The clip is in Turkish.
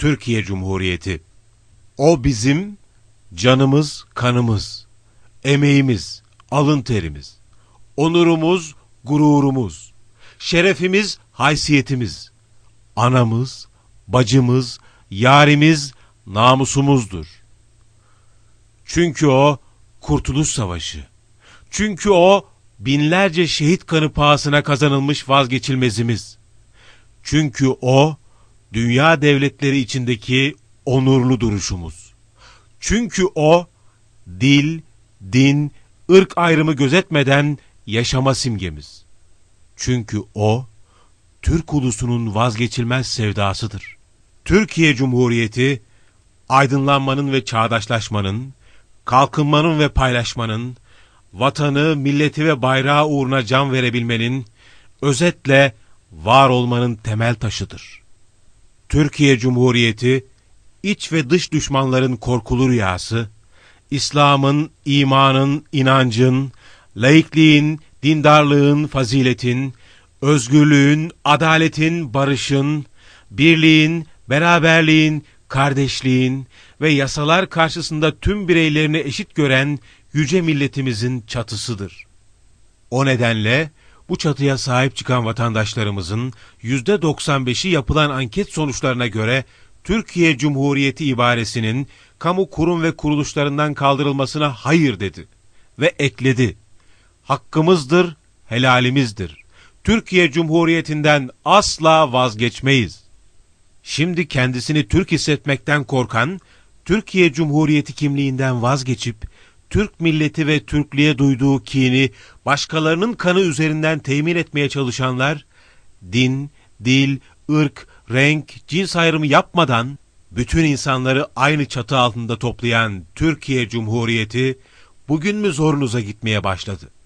Türkiye Cumhuriyeti. O bizim canımız, kanımız, emeğimiz, alın terimiz, onurumuz, gururumuz, şerefimiz, haysiyetimiz, anamız, bacımız, yarimiz, namusumuzdur. Çünkü o Kurtuluş Savaşı. Çünkü o binlerce şehit kanı pahasına kazanılmış vazgeçilmezimiz. Çünkü o dünya devletleri içindeki onurlu duruşumuz. Çünkü o dil, din, ırk ayrımı gözetmeden yaşama simgemiz. Çünkü o Türk ulusunun vazgeçilmez sevdasıdır. Türkiye Cumhuriyeti aydınlanmanın ve çağdaşlaşmanın, kalkınmanın ve paylaşmanın, vatanı, milleti ve bayrağı uğruna can verebilmenin, özetle var olmanın temel taşıdır. Türkiye Cumhuriyeti, iç ve dış düşmanların korkulu rüyası, İslam'ın, imanın, inancın, laikliğin, dindarlığın, faziletin, özgürlüğün, adaletin, barışın, birliğin, beraberliğin, kardeşliğin ve yasalar karşısında tüm bireylerini eşit gören yüce milletimizin çatısıdır. O nedenle bu çatıya sahip çıkan vatandaşlarımızın %95'i yapılan anket sonuçlarına göre Türkiye Cumhuriyeti ibaresinin kamu kurum ve kuruluşlarından kaldırılmasına hayır dedi ve ekledi. Hakkımızdır, helalimizdir. Türkiye Cumhuriyeti'nden asla vazgeçmeyiz. Şimdi kendisini Türk hissetmekten korkan, Türkiye Cumhuriyeti kimliğinden vazgeçip, Türk milleti ve Türklüğe duyduğu kini başkalarının kanı üzerinden temin etmeye çalışanlar, din, dil, ırk, renk, cins ayrımı yapmadan bütün insanları aynı çatı altında toplayan Türkiye Cumhuriyeti bugün mü zorunuza gitmeye başladı?